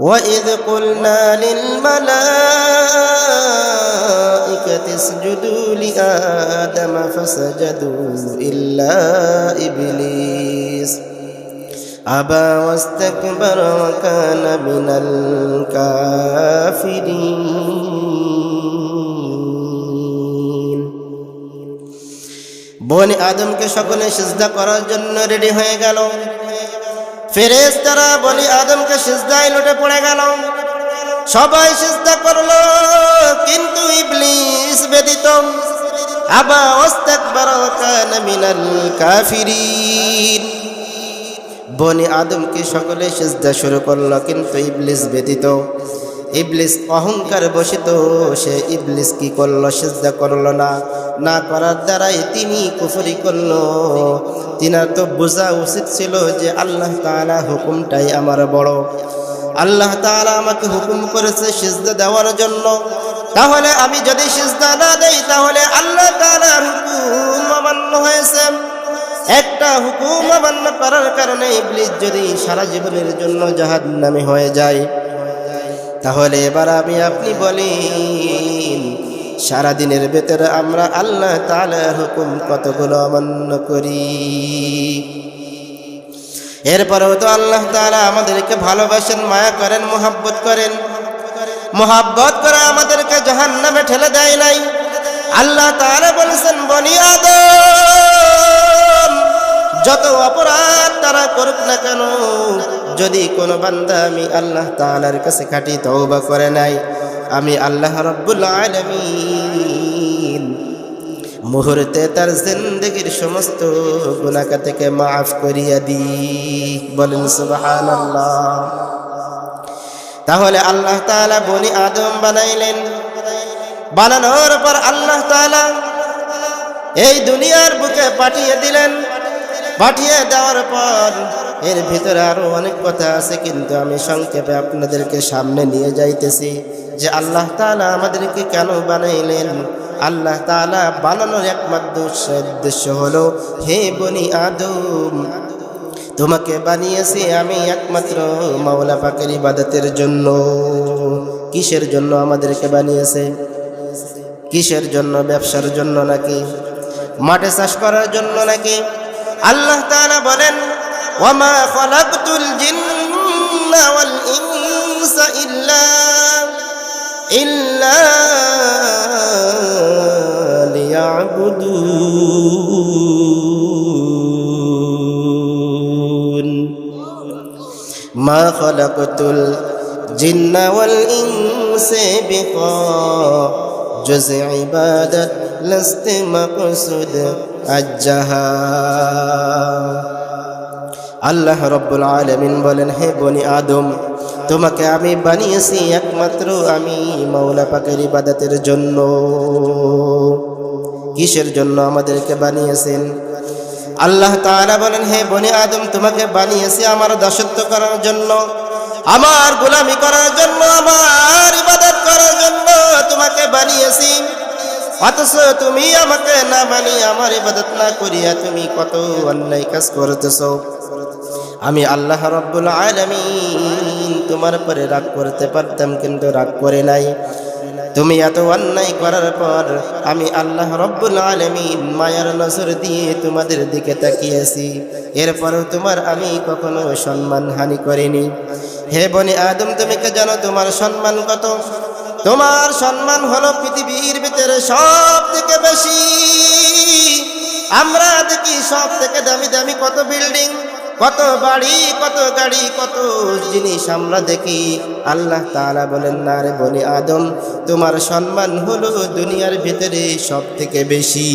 وإذ قلنا للملائكة اسجدوا لآدم فسجدوا إلا إبليس أبى واستكبر وكان من الكافرين বনি আদমকে সকলে সিজদা করার জন্য রেডি হয়ে গেল ফেরেস তারা বলি আদমকে সিজদায় লুটে পড়ে গেল। সবাই সিজদা করল, কিন্তু ইবলিস ব্যতীত আবা ওয়াস্তাকবার ওয়া কান মিনাল কাফিরিন। বনি আদমকে সকলে সিজদা শুরু করল, কিন্তু ইবলিস ব্যতীত ইবলিস অহংকার বসিত সে ইবলিস কি করল, সিজদা করল না? না করার দ্বারাই তিনি কুফরি করল। তিনার তো বোঝা উচিত ছিল যে আল্লাহ তাআলা হুকুমটাই আমার বড়। আল্লাহ তাআলা আমাকে হুকুম করেছে সিজদা দেওয়ার জন্য। তাহলে আমি যদি সিজদা না দেই, তাহলে আল্লাহ তাআলার হুকুম অমান্য হয়েছে। একটা হুকুম অমান্য করার কারণে ইবলিস যদি সারা জীবনের জন্য জাহান্নামী হয়ে যায়। তাহলে এবার আমি আপনি বলেন, সারাদিনের ভেতরে আমরা আল্লাহ তাআলার হুকুম কতগুলো অমান্য করি? এরপরেও তো আল্লাহ তাআলা আমাদেরকে ভালোবাসেন, মায়া করেন, মোহাব্বত করেন। মোহাব্বত করে আমাদেরকে জাহান্নামে ঠেলে দেয় নাই। আল্লাহ তাআলা বলেছেন, বনি আদম, যত অপরাধ তারা করুক না কেন, যদি কোনো বান্দা আমি আল্লাহ তালার কাছে খাটি তওবা করে নাই আমি আল্লাহ রব্বুল আলামিন মুহূর্তে তার জিন্দগির সমস্ত গুনাহা থেকে মাফ করিয়া দি বলেন, সুবহানাল্লাহ। তাহলে আল্লাহ তাআলা বনি আদম বানাইলেন। বানানোর পর আল্লাহ তাআলা এই দুনিয়ার বুকে পাঠিয়ে দিলেন। পাঠিয়ে দেওয়ার পর এর ভিতরে আরও অনেক কথা আছে, কিন্তু আমি সংক্ষেপে আপনাদেরকে সামনে নিয়ে যাইতেছি যে আল্লাহ তাআলা আমাদেরকে কেন বানাইলেন? আল্লাহ তাআলা বানানোর একমাত্র উদ্দেশ্য হলো, হে বনি আদম, তোমাকে বানিয়েছি আমি একমাত্র মাওলা পাকের ইবাদতের জন্য। কিসের জন্য আমাদেরকে বানিয়েছে? কিসের জন্য? ব্যবসার জন্য নাকি? মাঠে চাষ করার জন্য নাকি? আল্লাহ তাআলা বলেন, ওয়ামা খলাকতুল জিন্না ওয়াল ইনসা ইল্লা ইল্লা লিয়াবুদুন। মা খলাকতুল জিন্না ওয়াল ইনসা বিকা জুজ ইবাদত لست مقصود আজ্জাহা আল্লাহ রব্বুল আলমিন বলেন হে বনি আদম তোমাকে আমি বানিয়েছি একমাত্র আমি মৌলা পাকের ইবাদতের জন্য কিসের জন্য আমাদেরকে বানিয়েছেন আল্লাহ তাআলা বলেন হে বনি আদম তোমাকে বানিয়েছি আমার দাসত্ব করার জন্য আমার গোলামি করার জন্য, আমার ইবাদত করার জন্য তোমাকে বানিয়েছি। অথচ তুমি আমাকে না মানি আমার ইবাদত না করিয়া তুমি কত অন্যায় কাজ করতেছ। আমি আল্লাহ রব্বুল আলামিন তোমার পরে রাগ করতে পারতাম, কিন্তু রাগ করে নাই। তুমি এত অন্যায় করার পর আমি আল্লাহ রব্বুল আলামিন মায়ার নজর দিয়ে তোমাদের দিকে তাকিয়েছি। এরপরেও তোমার আমি কখনো সম্মান হানি করিনি। হে বনি আদম, তুমি কে জানো তোমার সম্মান কত? তোমার সম্মান হলো পৃথিবীর ভিতরে সব থেকে বেশি। আমরা দেখি সব থেকে দামি দামি কত বিল্ডিং, কত বাড়ি, কত গাড়ি, কত জিনিস আমরা দেখি। আল্লাহ তাআলা বলেন, না রে বনি আদম, তোমার সম্মান হলো দুনিয়ার ভিতরে সব থেকে বেশি।